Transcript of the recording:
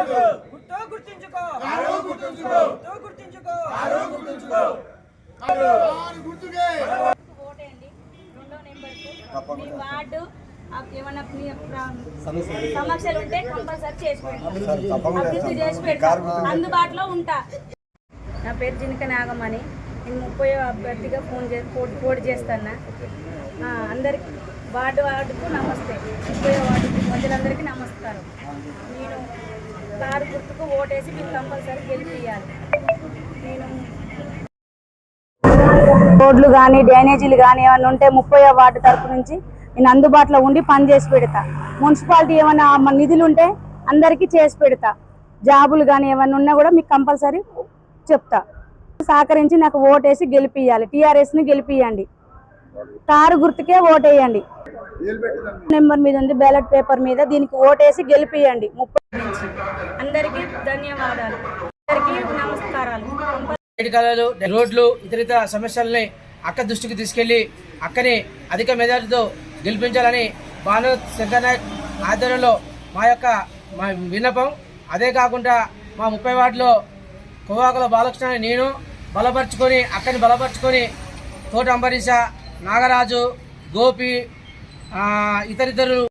గుర్తు గుర్తించుకో. గుర్తు గుర్తించుకో. ఓటేయండి. రెండో నెంబర్కు మీ వార్డు ఏమన్నా సమస్యలు ఉంటే కంపల్సరీ చేసి అభివృద్ధి చేసి అందుబాటులో ఉంటా. నా పేరు జినక నాగమణి. నేను ముప్పై అభ్యర్థిగా ఫోన్ చే పోటీ చేస్తాను అందరికి వార్డు వార్డుకు నమస్తే. ముప్పై వార్డుకు ప్రజలందరికీ నమస్కారం. కారు గుర్తుకు ఓటేసి మీరు కంపల్సరీ గెలిపియాలి నేను రోడ్లు కానీ డ్యానేజీలు కానీ ఏమైనా ఉంటే ముప్పై వార్డు తరపు నుంచి నేను అందుబాటులో ఉండి పని చేసి పెడతా. మున్సిపాలిటీ ఏమైనా నిధులు ఉంటే అందరికీ చేసి పెడతా. జాబులు కానీ ఏమైనా ఉన్నా కూడా మీకు కంపల్సరీ చెప్తా. సహకరించి నాకు ఓటేసి గెలిపియాలి టీఆర్ఎస్ని గెలిపియండి కారు గుర్తుకే ఓటేయండి. నెంబర్ మీద ఉంది బ్యాలెట్ పేపర్ మీద దీనికి ఓటేసి గెలిపియండి ముప్పై అందరికీ ధన్యవాదాలు. అందరికీ నమస్కారాలు. రోడ్లు ఇతరితర సమస్యల్ని అక్క దృష్టికి తీసుకెళ్ళి అక్కని అధిక మెజార్టీతో గెలిపించాలని భాను శంకర్నాయక్ ఆధ్వర్యంలో మా యొక్క మా విన్నపం. అదే కాకుండా మా ముప్పై వార్డులో కోవాకుల బాలకృష్ణ నేను బలపరుచుకొని అక్కని బలపరుచుకొని తోట అంబరీష నాగరాజు గోపి ఇతరితరులు